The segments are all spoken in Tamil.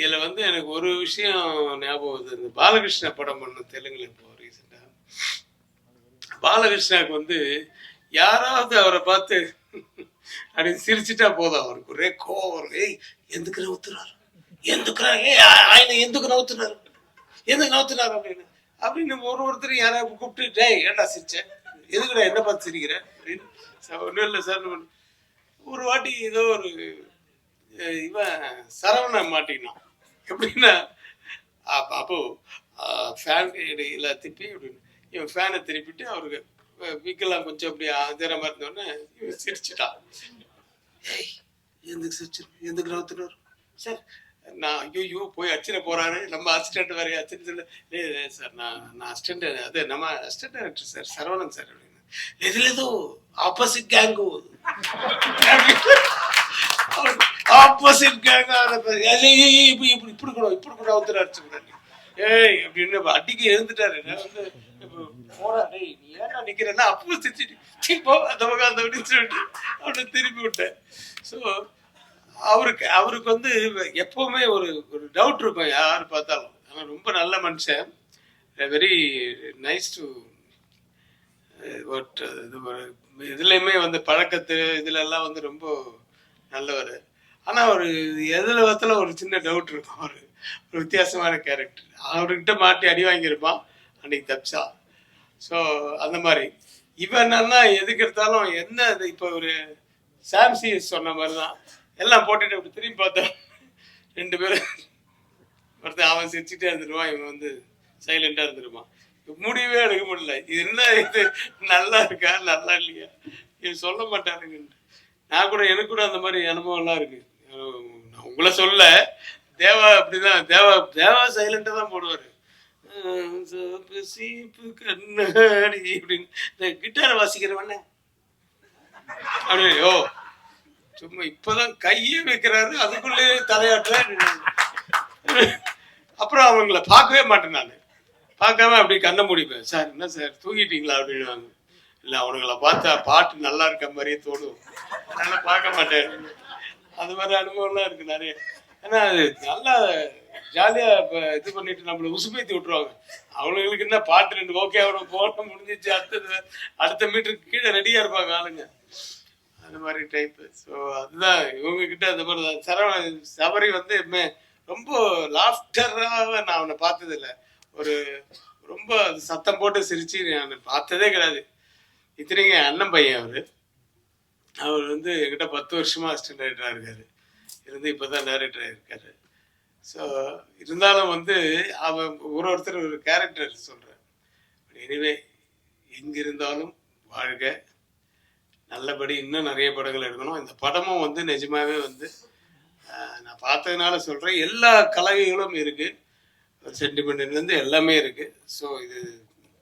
இதில் வந்து எனக்கு ஒரு விஷயம் ஞாபகம் வருது. இந்த பாலகிருஷ்ண படம் பண்ண தெலுங்குல இப்போ ரீசெண்டாக பாலகிருஷ்ணாவுக்கு வந்து யாராவது அவரை பார்த்து அப்படின்னு சிரிச்சிட்டா போதும் அவருக்கு. ஒரே கோவம் வரும். ஏய் எந்துக்கு நவுத்துறாரு எந்துக்குறா ஏ ஆயின எந்துக்கு நவுத்துனாரு எதுக்கு நவுத்துனாரு அப்படின்னு. அப்படின்னு ஒரு ஒருத்தர் யாராவது கூப்பிட்டு டே ஏண்டா சிரிச்சேன் எதுக்குடா என்ன பார்த்து சிரிக்கிறேன் அப்படின்னு. ஒன்றும் இல்லை சார் ஒரு வாட்டி ஏதோ ஒரு இவன் சரவணன் மாட்டினான் எப்படின்னா அப்போ ஃபேன் இடையில திட்டி அப்படின்னு இவன் ஃபேனை திருப்பிட்டு அவருக்கு வீக்கெல்லாம் கொஞ்சம் அப்படி அதிர மாதிரி இருந்தோடனே இவன் சிரிச்சிட்டான். ஏய் எதுக்கு சிரிச்சிரு எதுக்கு சார் நான் ஐயோ போய் அச்சனை போகிறாரு நம்ம அசிஸ்டன்ட் வேற அச்சனை சொல்ல. சார் நான் நான் அசிஸ்டன்ட் அது நம்ம assistant director sir Saravanan sir அப்படின்னு. இதுல ஏதோ ஆப்போசிட் கேங்கு அவர் ஆப்போசிட் கேட்காத இப்படி இப்படி இப்படி கூட இப்படி கூட வந்து அடிச்சுக்கிறாரு ஏய் அப்படின்னு அடிக்க எழுந்துட்டாரு. வந்து போடா டேய் நீ ஏன்டா அந்த பக்கம் அந்த அப்படின்னு சொல்லிட்டு திருப்பி விட்டேன். ஸோ அவருக்கு அவருக்கு வந்து எப்பவுமே ஒரு ஒரு டவுட் இருக்கும் யார் பார்த்தாலும். ஆனால் ரொம்ப நல்ல மனுஷன். வெரி நைஸ் டு இதுலையுமே வந்து பழக்கத்து இதுலெல்லாம் வந்து ரொம்ப நல்லவர். ஆனா ஒரு எதுல வத்துல ஒரு சின்ன டவுட் இருக்கும். அவரு ஒரு வித்தியாசமான கேரக்டர் அவர்கிட்ட மாட்டி அடி வாங்கியிருப்பான் அன்னைக்கு தப்சா. ஸோ அந்த மாதிரி. இவன் என்னன்னா எதுக்கு எடுத்தாலும் என்ன இது? இப்போ ஒரு சாம்சி சொன்ன மாதிரி தான் எல்லாம் போட்டுட்டு அப்படி திரும்பி பார்த்தோம் ரெண்டு பேரும் ஒருத்தன் அவன் சிரிச்சுட்டே இருந்துருவான் இவன் வந்து சைலண்டா இருந்துருவான். முடிவே எடுக்க முடியல. இது என்ன இது? நல்லா இருக்கா? நல்லா இல்லையா? இது சொல்ல மாட்டானுங்க நான் கூட எனக்கு கூட அந்த மாதிரி அனுபவம்லாம் இருக்கு. நான் உங்களை சொல்ல தேவா அப்படிதான் தேவா தேவா சைலண்டா தான் போடுவாரு. சோப்பு சீப்பு கண்ணாடி அப்படின்னு. இந்த கிட்டாரை வாசிக்கிறவன அப்படியே சும்மா இப்பதான் கையே வைக்கிறாரு அதுக்குள்ளே தலையாட்டுற அப்புறம் அவங்கள பார்க்கவே மாட்டேன் நான். பார்க்காம அப்படியே கண்ணை முடிப்பேன் சார் என்ன சார் தூங்கிட்டீங்களா? அப்படின்னுவாங்க. இல்லை அவனுங்களை பார்த்தா பாட்டு நல்லா இருக்க மாதிரியே தோணும். அதனால பார்க்க மாட்டேன். அது மாதிரி அனுபவம்லாம் இருக்கு நிறைய. ஏன்னா அது நல்லா ஜாலியா இப்ப இது பண்ணிட்டு நம்மள உசுப்பேத்தி விட்டுருவாங்க. அவங்களுக்கு என்ன பாட்டு ரெண்டு ஓகே அவனை போன முடிஞ்சிச்சு அடுத்தது அடுத்த மீட்டருக்கு கீழே ரெடியா இருப்பாங்க ஆளுங்க. அந்த மாதிரி டைப்பு ஸோ அதுதான் இவங்க கிட்ட அந்த மாதிரி தான். சரவண சபரி வந்து எப்பவுமே ரொம்ப லாஃப்டராக நான் அவனை பார்த்ததில்ல. ஒரு ரொம்ப சத்தம் போட்டு சிரிச்சு நான் பார்த்ததே கிடையாது. இத்தனைங்க அண்ணன் பையன் அவரு. அவர் வந்து என்கிட்ட பத்து வருஷமாக அசிஸ்டன்ட் டைரக்டராக இருக்காரு. இருந்து இப்போதான் டைரக்டராக இருக்கார் ஸோ இருந்தாலும் வந்து அவன் ஒரு ஒருத்தர் ஒரு கேரக்டர் சொல்கிறேன் எனிவே எங்கிருந்தாலும் வாழ்க. நல்லபடி இன்னும் நிறைய படங்கள் எடுக்கணும். இந்த படமும் வந்து நிஜமாகவே வந்து நான் பார்த்ததுனால சொல்கிறேன் எல்லா கலவைகளும் இருக்குது சென்டிமெண்ட்லேருந்து எல்லாமே இருக்குது ஸோ இது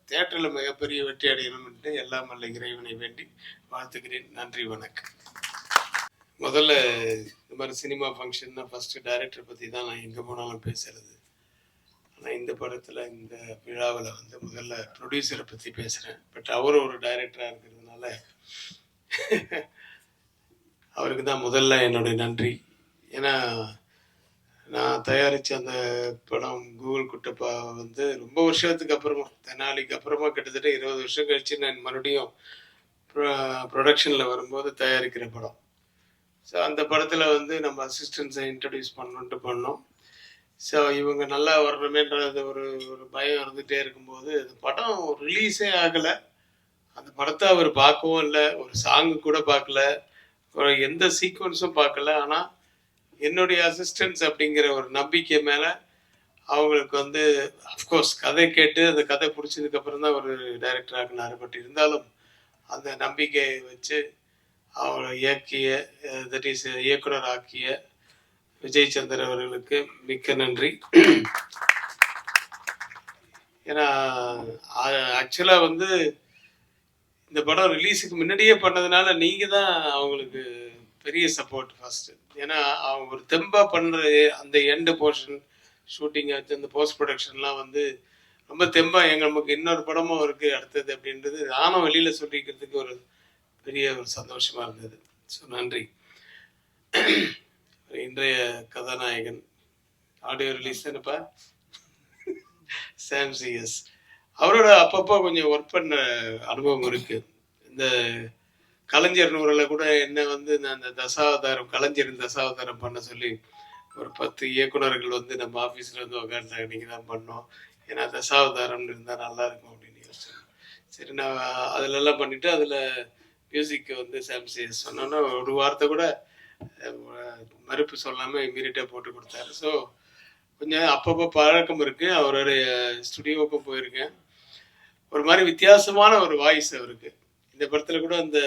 தேட்டரில் மிகப்பெரிய வெற்றி அடையணும்னு எல்லாம் வல்ல இறைவனை வேண்டி வாழ்த்துக்கிறேன் நன்றி வணக்கம். முதல்ல இந்த மாதிரி சினிமா ஃபங்க்ஷன்னா ஃபஸ்ட்டு டைரக்டர் பற்றி தான் நான் எங்கே போனாலும் பேசுறது. ஆனால் இந்த படத்தில் இந்த விழாவில் வந்து முதல்ல ப்ரொடியூசரை பற்றி பேசுகிறேன் பட் அவர் ஒரு டைரக்டராக இருக்கிறதுனால அவருக்கு தான் முதல்ல என்னுடைய நன்றி. ஏன்னா நான் தயாரித்த அந்த படம் கூகுள் குட்டப்பா வந்து ரொம்ப வருஷத்துக்கு அப்புறமா தெனாலிக்கு அப்புறமா கிட்டத்தட்ட இருபது வருஷம் கழிச்சு நான் மறுபடியும் ப்ரொடக்ஷனில் வரும்போது தயாரிக்கிற படம். ஸோ அந்த படத்தில் வந்து நம்ம அசிஸ்டன்ஸை இன்ட்ரடியூஸ் பண்ணணுன்ட்டு பண்ணோம். ஸோ இவங்க நல்லா வரணுமேன்றது ஒரு ஒரு பயம் இருந்துகிட்டே இருக்கும்போது அந்த படம் ரிலீஸே ஆகலை. அந்த படத்தை அவர் பார்க்கவும் இல்லை ஒரு சாங்கு கூட பார்க்கல. ஒரு எந்த சீக்வன்ஸும் பார்க்கல. ஆனால் என்னுடைய அசிஸ்டன்ஸ் அப்படிங்கிற ஒரு நம்பிக்கை மேலே அவங்களுக்கு வந்து அஃப்கோர்ஸ் கதை கேட்டு அந்த கதை பிடிச்சதுக்கப்புறம் தான் ஒரு டைரக்டர் ஆகினார் பட் இருந்தாலும் அந்த நம்பிக்கையை வச்சு அவரை இயக்கிய தட் இஸ் இயக்குனர் ஆக்கிய விஜய் சந்தர் அவர்களுக்கு மிக்க நன்றி. ஏன்னா ஆக்சுவலாக வந்து இந்த படம் ரிலீஸுக்கு முன்னாடியே பண்ணதுனால நீங்கள் தான் அவங்களுக்கு பெரிய சப்போர்ட் ஃபஸ்ட்டு ஏன்னா அவங்க ஒரு தெம்பாக பண்ணுறது அந்த எண்டு போர்ஷன் ஷூட்டிங் வச்சு அந்த போஸ்ட் ப்ரொடக்ஷன்லாம் வந்து ரொம்ப தெம்பாக எங்கள் நமக்கு இன்னொரு படமும் இருக்குது அடுத்தது அப்படின்றது நானும் வெளியில் சொல்லிக்கிறதுக்கு ஒரு பெரிய ஒரு சந்தோஷமாக இருந்தது. ஸோ நன்றி. இன்றைய கதாநாயகன் ஆடியோ ரிலீஸ் தானேப்பா சாம்சிஎஸ் அவரோட அப்பப்போ கொஞ்சம் ஒர்க் பண்ண அனுபவம் இருக்குது இந்த கலைஞர் நூறில் கூட என்ன வந்து நான் அந்த தசாவதாரம் கலைஞரின் தசாவதாரம் பண்ண சொல்லி ஒரு பத்து இயக்குனர்கள் வந்து நம்ம ஆஃபீஸில் வந்து உட்காந்து நீங்கள் தான் பண்ணோம் ஏன்னா தசாவதாரம்னு இருந்தால் நல்லா இருக்கும் அப்படின்னு யோசிச்சேன் சரி நான் அதிலெல்லாம் பண்ணிவிட்டு அதில் மியூசிக்கை வந்து சாம் சொன்னோன்னா ஒரு வார்த்தை கூட மறுப்பு சொல்லாமல் இமீடியட்டாக போட்டு கொடுத்தாரு. ஸோ கொஞ்சம் அப்பப்போ பழக்கம் இருக்குது அவருடைய ஸ்டுடியோவுக்கும் போயிருக்கேன். ஒரு மாதிரி வித்தியாசமான ஒரு வாய்ஸ் அவருக்கு. இந்த படத்தில் கூட அந்த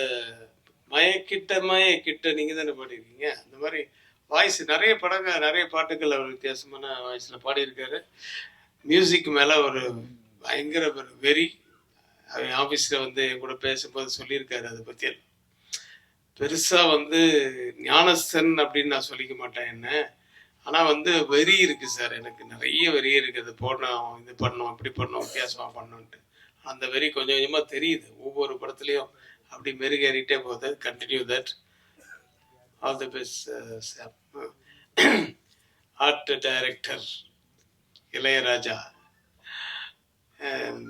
மயக்கிட்ட மயக்கிட்ட நீங்கள் தானே பாடியிருக்கீங்க? அந்த மாதிரி வாய்ஸ் நிறைய படங்க நிறைய பாட்டுகள் அவர் வித்தியாசமான வாய்ஸில் பாடியிருக்காரு. மியூசிக் மேலே ஒரு பயங்கர ஒரு வெறி. அவன் ஆஃபீஸில் வந்து என் கூட பேசும்போது சொல்லியிருக்காரு அதை பற்றி பெருசாக வந்து ஞானஸ்தன் அப்படின்னு நான் சொல்லிக்க மாட்டேன் என்ன. ஆனால் வந்து வெறி இருக்கு சார் எனக்கு நிறைய வெறி இருக்குது அது போடணும் இது பண்ணணும் அப்படி பண்ணணும் வித்தியாசமாக பண்ணணுன்ட்டு அந்த வெறி கொஞ்சம் கொஞ்சமாக தெரியுது. ஒவ்வொரு படத்துலையும் அப்படி மெருகேறிட்டே போகுது. Continue that all the best art director Ilaiyaraaja.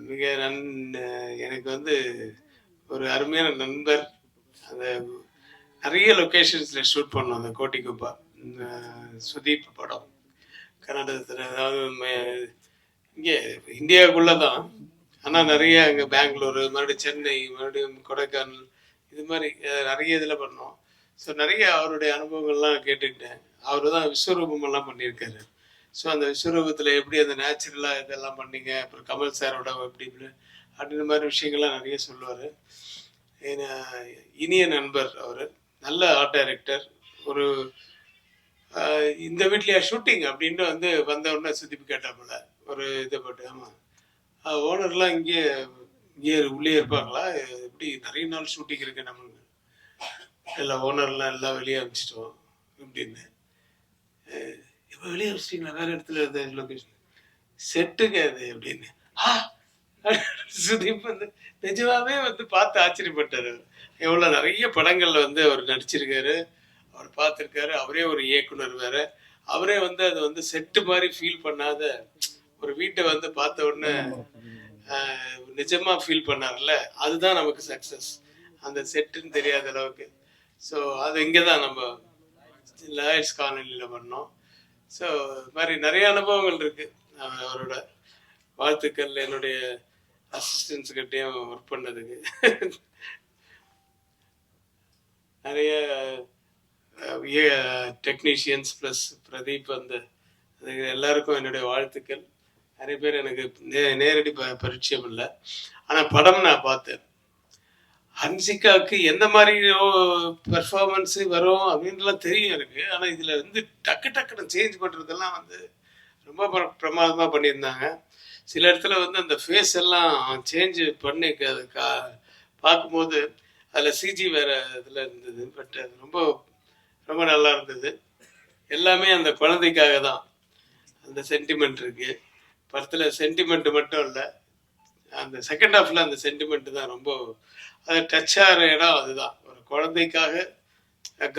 மிக நன் எனக்கு வந்து ஒரு அருமையான நண்பர். அந்த நிறைய லொக்கேஷன்ஸில் ஷூட் பண்ணோம் அந்த கோட்டிக்குப்பா. சுதீப் படம். கர்நாடகத்தில் அதாவது இங்கே இந்தியாவுக்குள்ளே தான் ஆனால் நிறைய அங்கே பெங்களூர் மறுபடியும் சென்னை மறுபடியும் கொடைக்கானல் இது மாதிரி நிறைய இதில் பண்ணோம். ஸோ நிறைய அவருடைய அனுபவங்கள்லாம் கேட்டுக்கிட்டேன். அவர் தான் விஸ்வரூபமெல்லாம் பண்ணியிருக்காரு. ஸோ அந்த விஸ்வரூபத்தில் எப்படி அந்த நேச்சுரலாக இதெல்லாம் பண்ணீங்க? அப்புறம் கமல் சாரோட எப்படி இப்படி அப்படின்ற மாதிரி விஷயங்கள்லாம் நிறைய சொல்லுவார். ஏன்னா இனிய நண்பர் அவர் நல்ல ஆர்ட் டைரக்டர் ஒரு இந்த வீட்லையா ஷூட்டிங் அப்படின்னு வந்து வந்த உடனே சுத்திப்பு கேட்டாப்புல. ஒரு இதை போட்டு ஆமாம் ஓனர்லாம் இங்கே இங்கே உள்ளே இருப்பாங்களா? எப்படி நிறைய நாள் ஷூட்டிங் இருக்கு நம்மளுக்கு. எல்லா ஓனர்லாம் எல்லாம் வெளியே அனுப்பிச்சிட்டோம் அப்படின்னு இப்போ வெளியே அனுப்பிச்சிட்டிங்களா வேறு இடத்துல இருந்த லொக்கேஷன் செட்டுங்க அது அப்படின்னு ஆ சுதீப் வந்து நிஜமாவே வந்து பார்த்து ஆச்சரியப்பட்டார். எவ்வளோ நிறைய படங்களில் வந்து அவர் நடிச்சிருக்காரு. அவர் பார்த்துருக்காரு. அவரே ஒரு இயக்குனர் வேற. அவரே வந்து அது வந்து செட்டு மாதிரி ஃபீல் பண்ணாத ஒரு வீட்டை வந்து பார்த்த உடனே நிஜமா ஃபீல் பண்ணார்ல? அதுதான் நமக்கு சக்சஸ் அந்த செட்டுன்னு தெரியாத அளவுக்கு. ஸோ அது இங்கே தான் நம்ம லாயர்ஸ் காலனியில் பண்ணோம். ஸோ இது மாதிரி நிறைய அனுபவங்கள் இருக்கு. அவரோட வாழ்த்துக்கள் என்னுடைய அசிஸ்டன்ஸ் கிட்டேயும் ஒர்க் பண்ணதுக்கு. நிறைய டெக்னீஷியன்ஸ் ப்ளஸ் பிரதீப் அந்த எல்லாருக்கும் என்னுடைய வாழ்த்துக்கள். நிறைய பேர் எனக்கு நே நேரடி ப பரிச்சயம் இல்லை. ஆனால் படம் நான் பார்த்தேன். ஹன்சிகாவுக்கு எந்த மாதிரி பெர்ஃபார்மன்ஸ் வரும் அப்படின்லாம் தெரியும் எனக்கு. ஆனால் இதில் வந்து டக்கு டக்குன்னு சேஞ்ச் பண்ணுறதெல்லாம் வந்து ரொம்ப பிர- பிரமாதமாக பண்ணியிருந்தாங்க. சில இடத்துல வந்து அந்த ஃபேஸ் எல்லாம் சேஞ்ச் பண்ணி அது கா- பார்க்கும்போது அதில் சிஜி வேறு இதில் இருந்தது. பட் அது ரொம்ப ரொம்ப நல்லா இருந்தது. எல்லாமே அந்த குழந்தைக்காக தான். அந்த சென்டிமெண்ட் இருக்குது படத்தில் சென்டிமெண்ட் மட்டும் இல்லை. அந்த செகண்ட் ஹாஃபில் அந்த சென்டிமெண்ட் தான் ரொம்ப அது டச் ஆகிற இடம் அதுதான். ஒரு குழந்தைக்காக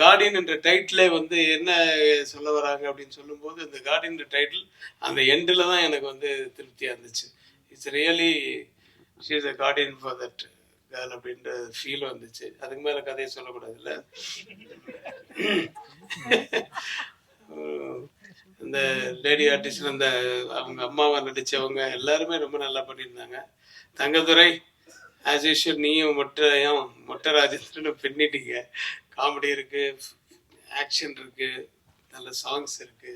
கார்டியன் என்ற டைட்டிலே வந்து என்ன சொல்ல வராங்க அப்படின்னு சொல்லும்போது அந்த கார்டியன் டைட்டில் அந்த எண்டில் தான் எனக்கு வந்து திருப்தியாக இருந்துச்சு. It's really she is a guardian for that girl அப்படின்ற ஃபீல் வந்துச்சு. அதுக்கு மேலே கதையை சொல்லக்கூடாதுல்ல? உம், இந்த லேடி ஆர்டிஸ்ட் அந்த அவங்க அம்மாவை நடிச்சவங்க எல்லாருமே ரொம்ப நல்லா பண்ணியிருந்தாங்க. தங்கதுரை ஆஸ் யூஷுவல் நீயும் மொட்டையும் மொட்டை ராஜேந்திரன் பின்னிட்டீங்க. காமெடி இருக்கு ஆக்ஷன் இருக்கு நல்ல சாங்ஸ் இருக்கு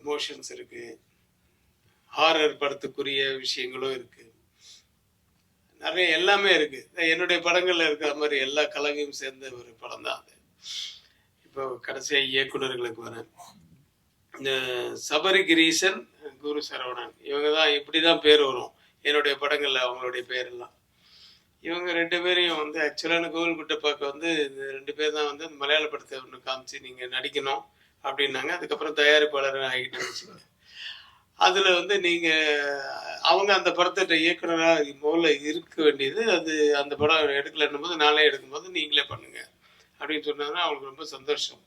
எமோஷன்ஸ் இருக்கு ஹாரர் படத்துக்குரிய விஷயங்களும் இருக்கு. நிறைய எல்லாமே இருக்கு. என்னுடைய படங்கள்ல இருக்கிற மாதிரி எல்லா கலவையும் சேர்ந்த ஒரு படம் தான் அது. இப்போ கடைசியா இயக்குனர்களுக்கு வரேன். இந்த சபரி குரு சரவணன் இவங்க தான் இப்படி தான் பேர் வரும். என்னுடைய படங்களில் அவங்களுடைய பேரெல்லாம். இவங்க ரெண்டு பேரையும் வந்து ஆக்சுவலான கோவில் குட்டப்பாக்க வந்து இந்த ரெண்டு பேர் தான் வந்து மலையாள படத்தை ஒன்று காமிச்சு நீங்கள் நடிக்கணும் அப்படின்னாங்க. அதுக்கப்புறம் தயாரிப்பாளர் ஆகிட்டு வச்சுக்கோங்க அதில் வந்து நீங்கள் அவங்க அந்த படத்திட்ட இயக்குனராக முதல்ல இருக்க வேண்டியது அது அந்த படம் எடுக்கலன்னும் போது நானே எடுக்கும்போது நீங்களே பண்ணுங்கள் அப்படின்னு சொன்னாங்கன்னா அவங்களுக்கு ரொம்ப சந்தோஷம்.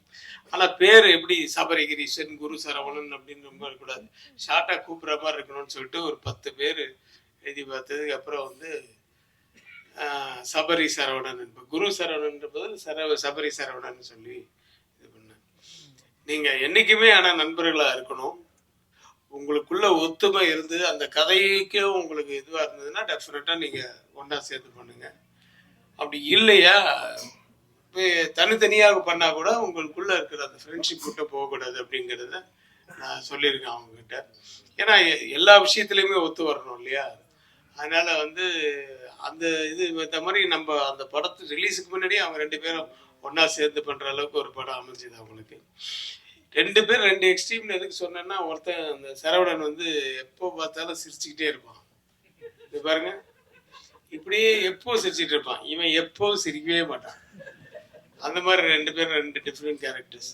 ஆனா பேர் எப்படி? சபரிகிரீஷன் குரு சரவணன் அப்படின்னு ரொம்ப இருக்கக்கூடாது. ஷார்ட்டா கூப்பிடுற மாதிரி இருக்கணும்னு சொல்லிட்டு ஒரு பத்து பேர் எழுதி பார்த்ததுக்கு அப்புறம் வந்து சபரி சரவணன் என்பது குரு சரவணன்றது சரவ சபரி சரவணன் சொல்லி இது பண்ணேன் நீங்க என்னைக்குமே ஆனா நண்பர்களா இருக்கணும். உங்களுக்குள்ள ஒத்துமை இருந்து அந்த கதைக்கே உங்களுக்கு இதுவா இருந்ததுன்னா டெஃபினட்டா நீங்க ஒன்றா சேர்ந்து பண்ணுங்க. அப்படி இல்லையா? தனித்தனியாக பண்ணா கூட உங்களுக்குள்ள இருக்கிற அந்த ஃப்ரெண்ட்ஷிப் விட்டு போகக்கூடாது அப்படிங்கிறத நான் சொல்லியிருக்கேன் அவங்க கிட்ட ஏன்னா எல்லா விஷயத்துலையுமே ஒத்து வரணும் இல்லையா? அதனால வந்து அந்த இது இந்த மாதிரி நம்ம அந்த படத்து ரிலீஸுக்கு முன்னாடியே அவங்க ரெண்டு பேரும் ஒன்றா சேர்ந்து பண்ற அளவுக்கு ஒரு படம் அமைஞ்சது அவங்களுக்கு. ரெண்டு பேர் ரெண்டு எக்ஸ்ட்ரீம்னு எதுக்கு சொன்னேன்னா ஒருத்தன் அந்த சரவணன் வந்து எப்போ பார்த்தாலும் சிரிச்சுக்கிட்டே இருப்பான். இது பாருங்க. இப்படியே எப்போ சிரிச்சிட்டு இருப்பான்? இவன் எப்போ சிரிக்கவே மாட்டான். அந்த மாதிரி ரெண்டு பேரும் ரெண்டு டிஃப்ரெண்ட் கேரக்டர்ஸ்